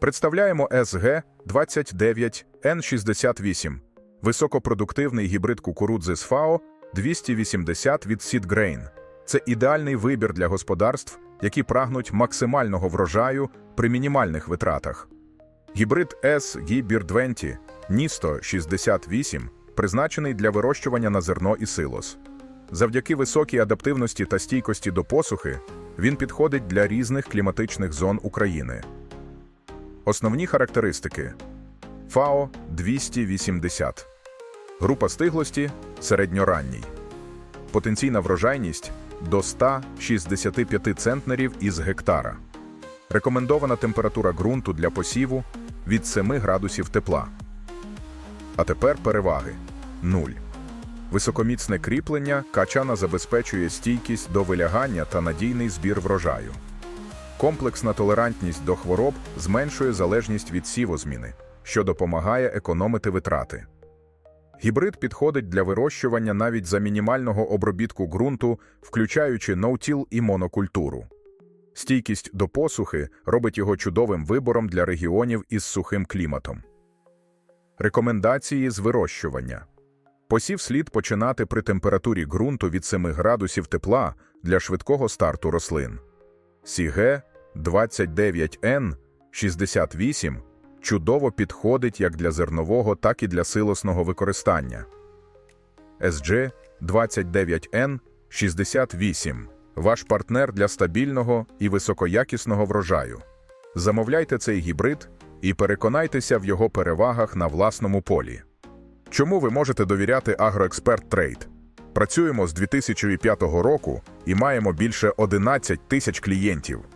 Представляємо SG 29N68, високопродуктивний гібрид кукурудзи з ФАО 280 від SeedGrain. Це ідеальний вибір для господарств, які прагнуть максимального врожаю при мінімальних витратах. Гібрид S Gibir 20 Ністо 68 призначений для вирощування на зерно і силос. Завдяки високій адаптивності та стійкості до посухи він підходить для різних кліматичних зон України. Основні характеристики ФАО 280. Група стиглості середньоранній. Потенційна врожайність до 165 центнерів із гектара. Рекомендована температура ґрунту для посіву від 7 градусів тепла. А тепер переваги 0. Високоміцне кріплення качана забезпечує стійкість до вилягання та надійний збір врожаю. Комплексна толерантність до хвороб зменшує залежність від сівозміни, що допомагає економити витрати. Гібрид підходить для вирощування навіть за мінімального обробітку ґрунту, включаючи ноутіл і монокультуру. Стійкість до посухи робить його чудовим вибором для регіонів із сухим кліматом. Рекомендації з вирощування. Посів слід починати при температурі ґрунту від 7 градусів тепла для швидкого старту рослин. Сіге 29N 68 чудово підходить як для зернового, так і для силосного використання. SG 29N 68 ваш партнер для стабільного і високоякісного врожаю. Замовляйте цей гібрид і переконайтеся в його перевагах на власному полі. Чому ви можете довіряти Агроексперт Трейд? Працюємо з 2005 року і маємо більше 11 тисяч клієнтів.